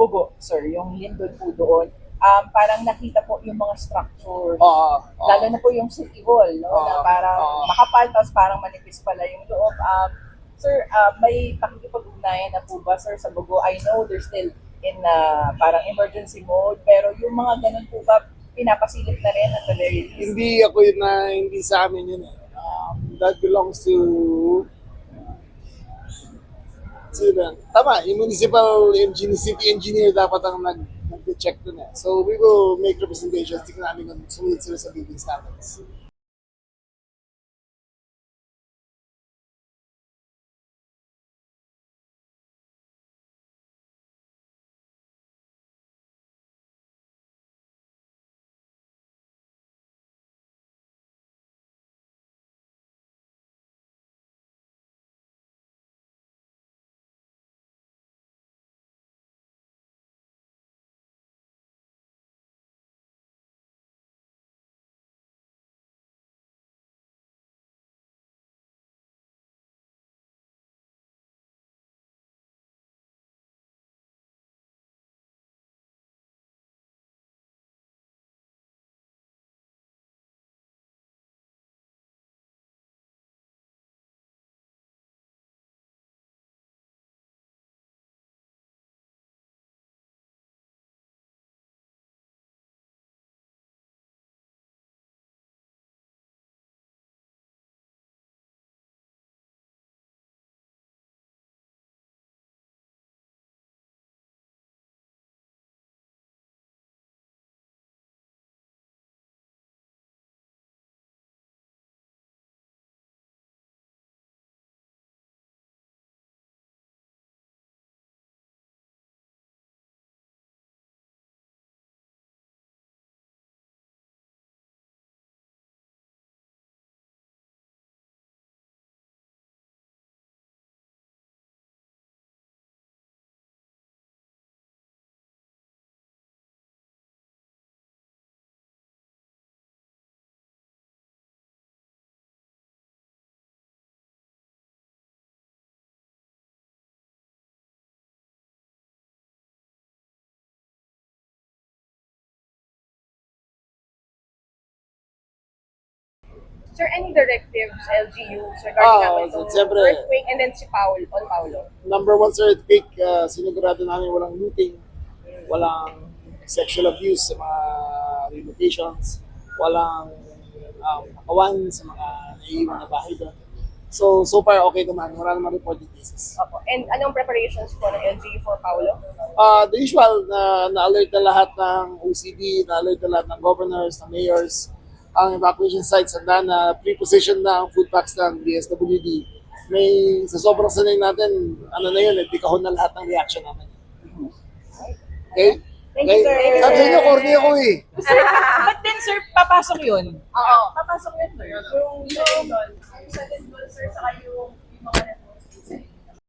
Bugo, sir, yung lindol po doon, um, parang nakita po yung mga structure. Oo. oo. Lalo na po yung City Hall, no? Oo, na parang oo. makapal, tapos parang manipis pala yung loob. Um, sir, uh, may pakikipag-ugnayan na po ba, sir, sa Bugo? I know they're still in uh, parang emergency mode, pero yung mga ganun po ba, pinapasilip na rin at the very least? Hindi ako yun na, hindi sa amin yun eh. Um, that belongs to yan? Tama, yung municipal engineer, city engineer dapat ang nag, nag-check dun eh. So we will make representations, tingnan namin kung sumunod sila sa building standards. Sir, any directives, LGUs, regarding Ah, naman itong siyempre. earthquake and then si Paul, on Paulo? Number one sa earthquake, uh, sinigurado namin walang looting, walang sexual abuse sa mga relocations, walang um, nakawan sa mga naiiwan na bahay doon. So, so far okay naman. Wala naman reported cases. Opo. And anong preparations po ng LGU for Paulo? Uh, the usual na na-alert na lahat ng OCD, na-alert na lahat ng governors, ng mayors, ang evacuation sites handa na pre-position na ang food packs ng DSWD. May sa sobrang sanay natin, ano na yun, eh, di kahon na lahat ng reaction namin. Okay? Thank you, sir. Okay? Sabi niyo, corny ako eh. Sir, but then, sir, papasok yun. Oo. Papasok yun, sir. Yung, yung, yung sa lindol, sir, saka yung, yung mga